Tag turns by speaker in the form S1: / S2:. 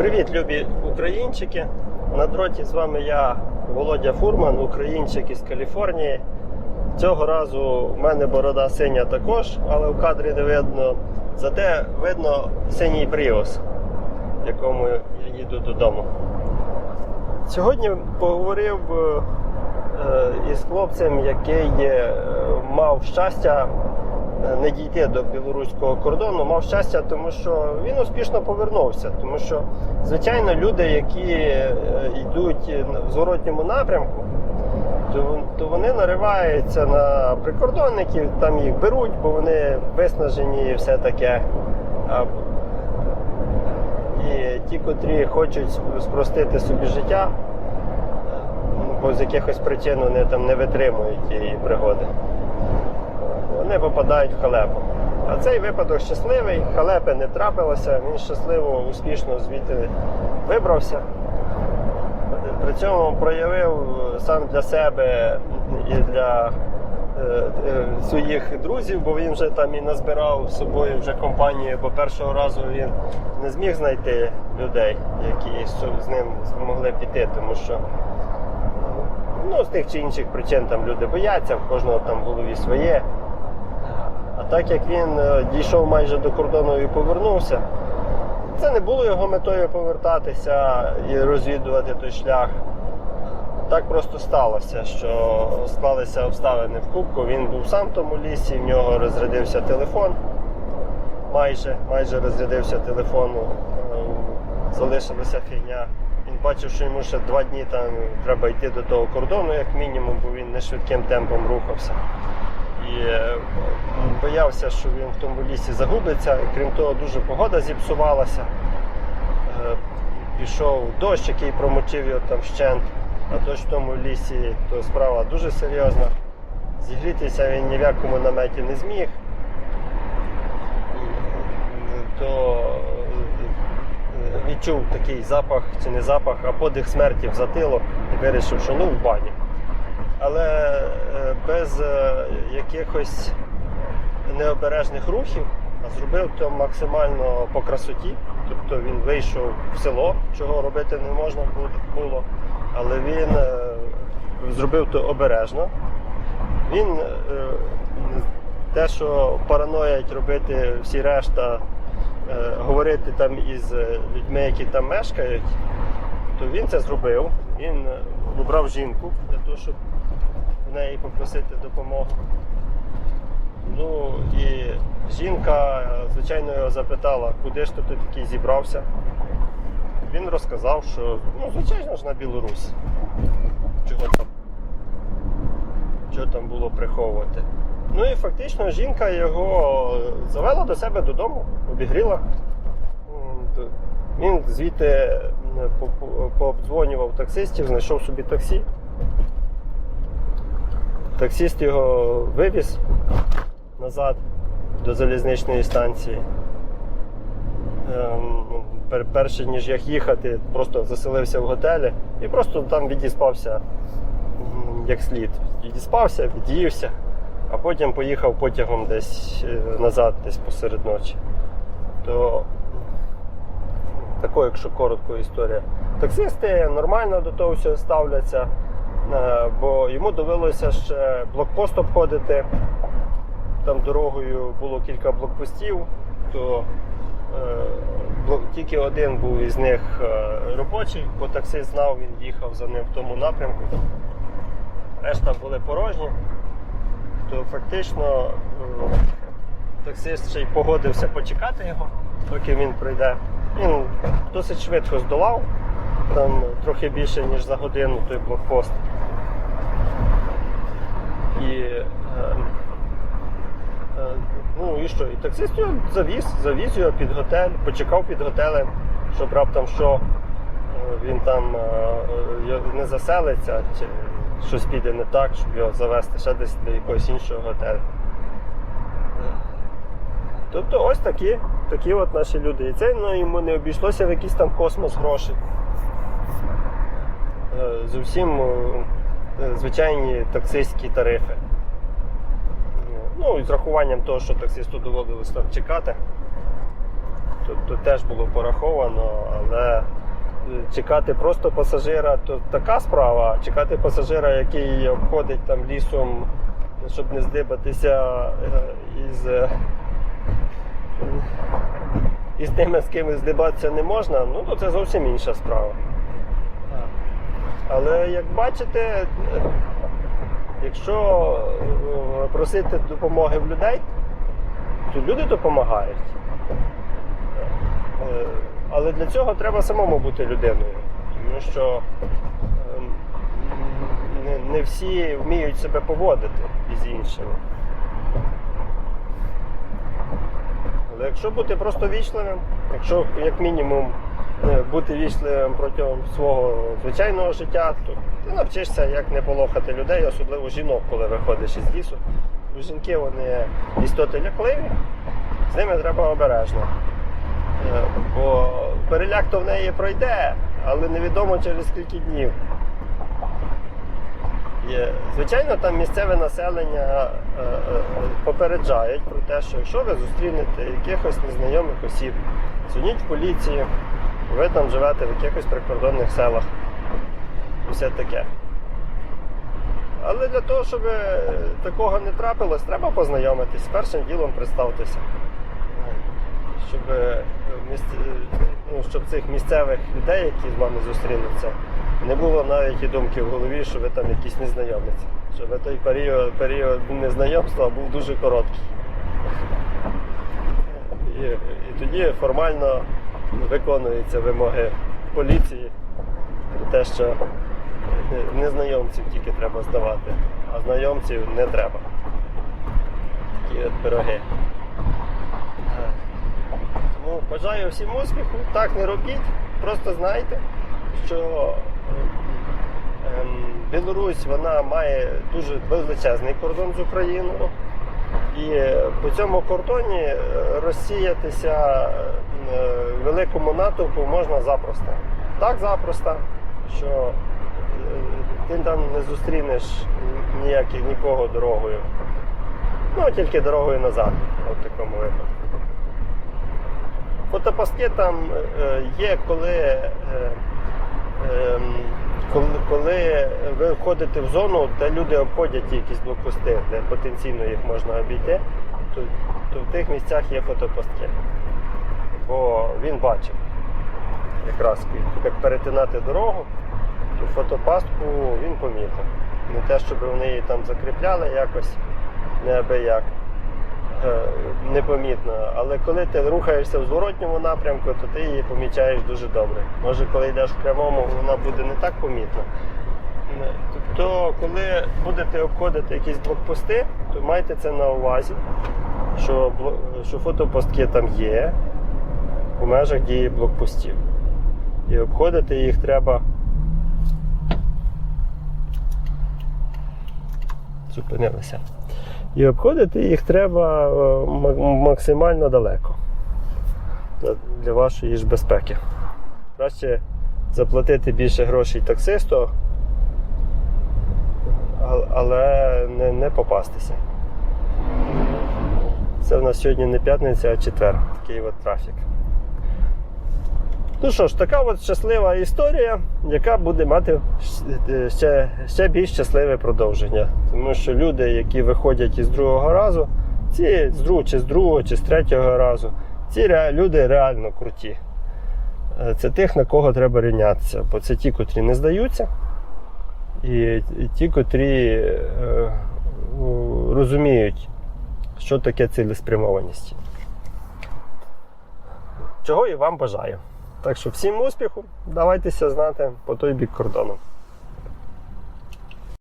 S1: Привіт, любі українчики! На дроті з вами я, Володя Фурман, українчик із Каліфорнії. Цього разу в мене борода синя також, але в кадрі не видно. Зате видно синій Пріус, в якому я їду додому. Сьогодні поговорив е, із хлопцем, який е, мав щастя не дійти до білоруського кордону, мав щастя, тому що він успішно повернувся. Тому що, звичайно, люди, які е, йдуть в зворотньому напрямку, то, вони нариваються на прикордонників, там їх беруть, бо вони виснажені і все таке. І ті, котрі хочуть спростити собі життя, бо з якихось причин вони там не витримують тієї пригоди, вони попадають в халепу. А цей випадок щасливий, халепи не трапилося, він щасливо, успішно звідти вибрався. При цьому проявив сам для себе і для е, е, своїх друзів, бо він вже там і назбирав з собою вже компанію, бо першого разу він не зміг знайти людей, які з- ним змогли піти, тому що ну, з тих чи інших причин там люди бояться, в кожного там в голові своє. А так як він е, дійшов майже до кордону і повернувся, це не було його метою повертатися і розвідувати той шлях. Так просто сталося, що склалися обставини в кубку. Він був сам в тому лісі, в нього розрядився телефон. Майже, майже розрядився телефон, е, залишилася фігня. Він бачив, що йому ще два дні там треба йти до того кордону, як мінімум, бо він не швидким темпом рухався. І е, боявся, що він в тому лісі загубиться. Крім того, дуже погода зіпсувалася. Е, Пішов дощ, який промочив його там вщент, а дощ в тому лісі, то справа дуже серйозна. Зігрітися він ні в якому наметі не зміг. То е, відчув такий запах, чи не запах, а подих смерті в затилок і вирішив, що ну в бані але е, без е, якихось необережних рухів, зробив то максимально по красоті. Тобто він вийшов в село, чого робити не можна було, але він е, зробив то обережно. Він те, що параноять робити всі решта, говорити там із людьми, які там мешкають, то він це зробив. Він обрав жінку для того, щоб в неї попросити допомогу. Ну і жінка, е, звичайно, його запитала, куди ж ти такий зібрався. Він розказав, що ну, звичайно ж на Білорусь. Чого там, чого там було приховувати. Ну і фактично жінка його завела до себе додому, обігріла. Він звідти е, по- по- пообдзвонював таксистів, знайшов собі таксі. Таксист його вивіз назад до залізничної станції. Ем, Перше ніж як їхати, просто заселився в готелі і просто там відіспався як слід. Відіспався, від'ївся, а потім поїхав потягом десь е, назад, десь посеред ночі. То тако, якщо коротко історія. Таксисти нормально до того всього ставляться, бо йому довелося ще блокпост обходити. Там дорогою було кілька блокпостів, то е, тільки один був із них е, робочий, бо таксист знав, він їхав за ним в тому напрямку. Решта були порожні, то фактично е, таксист ще й погодився почекати його, поки він прийде. Він досить швидко здолав, там трохи більше, ніж за годину той блокпост. І, е, е, ну і що? І таксист його завіз, завіз його під готель, почекав під готелем, щоб раптом що е, він там е, е, не заселиться, чи щось піде не так, щоб його завести ще десь до якогось іншого готелю. Тобто ось такі, такі от наші люди. І це ну, йому не обійшлося в якийсь там космос грошей. Зовсім е, звичайні таксистські тарифи. Ну і з рахуванням того, що таксисту доводилось там чекати. Тобто теж було пораховано, але е, чекати просто пасажира то така справа. Чекати пасажира, який обходить там лісом, щоб не здибатися е, із, е, із тими, з ким здибатися не можна, ну то це зовсім інша справа. Але як бачите, якщо е, просити допомоги в людей, то люди допомагають. Е, Але для цього треба самому бути людиною. Тому що е, не, всі вміють себе поводити із іншими. Але якщо бути просто вічливим, якщо як мінімум бути вічливим протягом свого звичайного життя, то ти навчишся як не полохати людей, особливо жінок, коли виходиш із лісу. Жінки вони істоти лякливі, з ними треба обережно. Е, Бо переляк то в неї пройде, але невідомо через скільки днів. Звичайно, там місцеве населення е, е, попереджають про те, що якщо ви зустрінете якихось незнайомих осіб, дзвоніть в поліцію, ви там живете в якихось прикордонних селах. І все таке. Але для того, щоб такого не трапилось, треба познайомитись. Першим ділом представтеся. Щоб, е, місц- е, ну, щоб цих місцевих людей, які з вами зустрінуться, не було навіть і думки в голові, що ви там якісь незнайомець. Щоб той період, період незнайомства був дуже короткий. І, і тоді формально виконуються вимоги поліції про те, що незнайомців тільки треба здавати, а знайомців не треба. Такі от пироги. Тому бажаю всім успіху, так не робіть. Просто знайте, що ем, Білорусь вона має дуже величезний кордон з Україною. І по цьому кордоні е, розсіятися е, великому натовпу можна запросто. Так запросто, що е, ти там не зустрінеш ніяких нікого дорогою. Ну, тільки дорогою назад, в такому випадку. Фотопастки там е, є, коли, е, ем, коли ви входите в зону, де люди обходять якісь блокпости, де потенційно їх можна обійти, то, то в тих місцях є фотопастки. Бо він бачив якраз як перетинати дорогу, то фотопастку він помітив. Не те, щоб вони її там закріпляли якось неабияк е, непомітно. Але коли ти рухаєшся в зворотньому напрямку, то ти її помічаєш дуже добре. Може, коли йдеш в прямому, вона буде не так помітна. Тобто, коли будете обходити якісь блокпости, то майте це на увазі, що, що фотопостки там є у межах дії блокпостів. І обходити їх треба. Зупинилися. І обходити їх треба е, максимально далеко для- для вашої ж безпеки. Краще заплатити більше грошей таксисту, але не, не попастися. Це в нас сьогодні не п'ятниця, а четвер. Такий от трафік. Ну що ж, така от щаслива історія, яка буде мати ще, ще більш щасливе продовження. Тому що люди, які виходять із другого разу, ці з другого, чи з другого, чи з третього разу, ці ре- люди реально круті. Е, Це тих, на кого треба рівнятися. Бо це ті, котрі не здаються, і, ті, котрі е, розуміють, що таке цілеспрямованість. Чого і вам бажаю. Так що всім успіху, давайтеся знати по той бік кордону.